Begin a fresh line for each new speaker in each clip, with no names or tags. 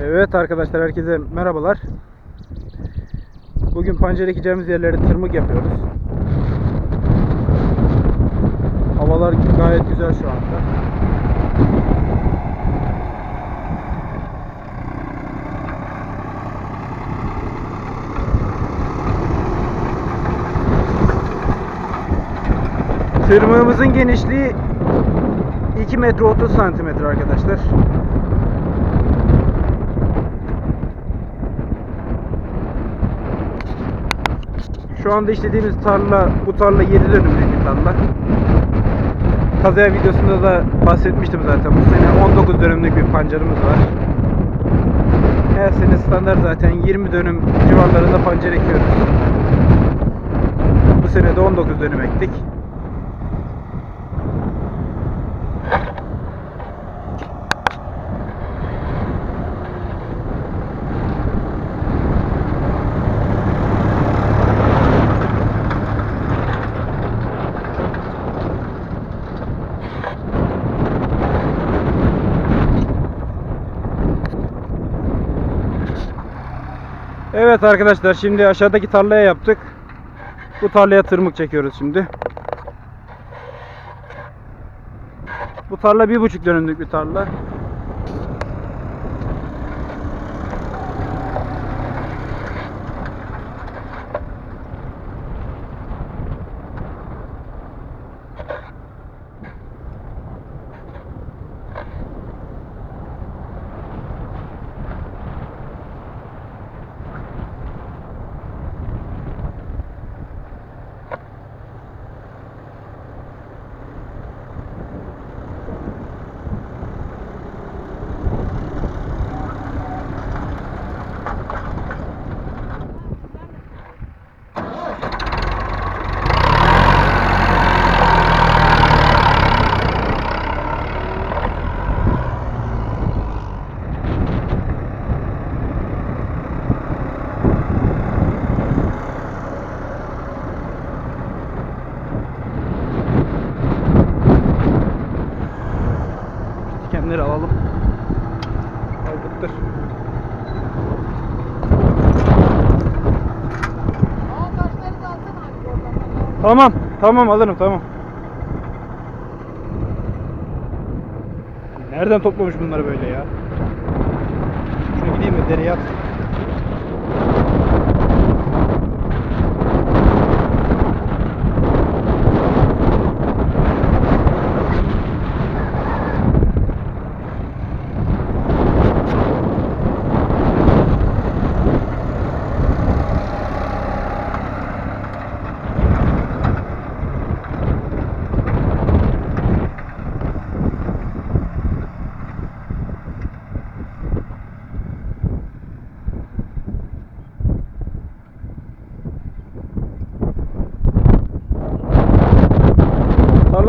Evet arkadaşlar herkese merhabalar. Bugün pancar ekeceğimiz yerlere tırmık yapıyoruz. Havalar gayet güzel şu anda. Tırmığımızın genişliği 2 metre 30 santimetre arkadaşlar. Şu anda işlediğimiz tarla, bu tarla 7 dönümlük bir tarla. Kazaya videosunda da bahsetmiştim zaten. Bu sene 19 dönümlük bir pancarımız var. Her sene standart zaten 20 dönüm civarlarında pancar ekiyoruz. Bu sene de 19 dönüm ektik. Evet arkadaşlar şimdi aşağıdaki tarlaya yaptık. Bu tarlaya tırmık çekiyoruz şimdi. Bu tarla bir buçuk dönümlük bir tarla. Dikenleri alalım. Aldıktır. Tamam. Tamam alırım tamam. Nereden toplamış bunları böyle ya? Şuna gideyim mi dereye at.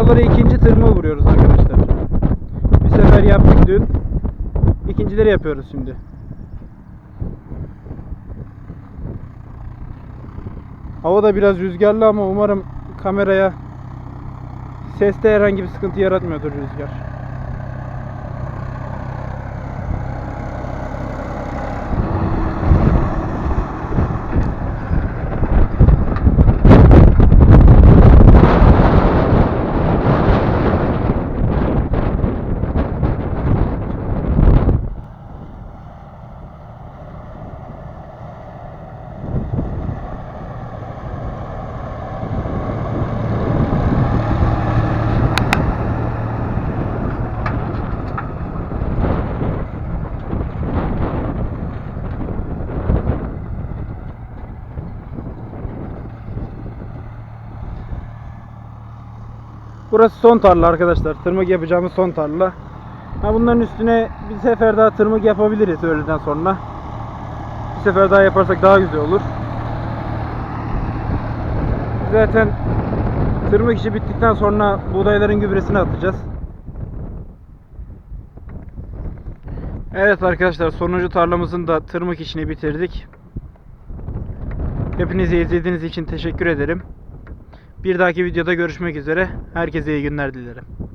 Tarlalara ikinci tırmığı vuruyoruz arkadaşlar. Bir sefer yaptık dün. İkincileri yapıyoruz şimdi. Hava da biraz rüzgarlı ama umarım kameraya seste herhangi bir sıkıntı yaratmıyordur rüzgar. Burası son tarla arkadaşlar. Tırmık yapacağımız son tarla. Ha bunların üstüne bir sefer daha tırmık yapabiliriz öğleden sonra. Bir sefer daha yaparsak daha güzel olur. Zaten tırmık işi bittikten sonra buğdayların gübresini atacağız. Evet arkadaşlar sonuncu tarlamızın da tırmık işini bitirdik. Hepinize izlediğiniz için teşekkür ederim. Bir dahaki videoda görüşmek üzere. Herkese iyi günler dilerim.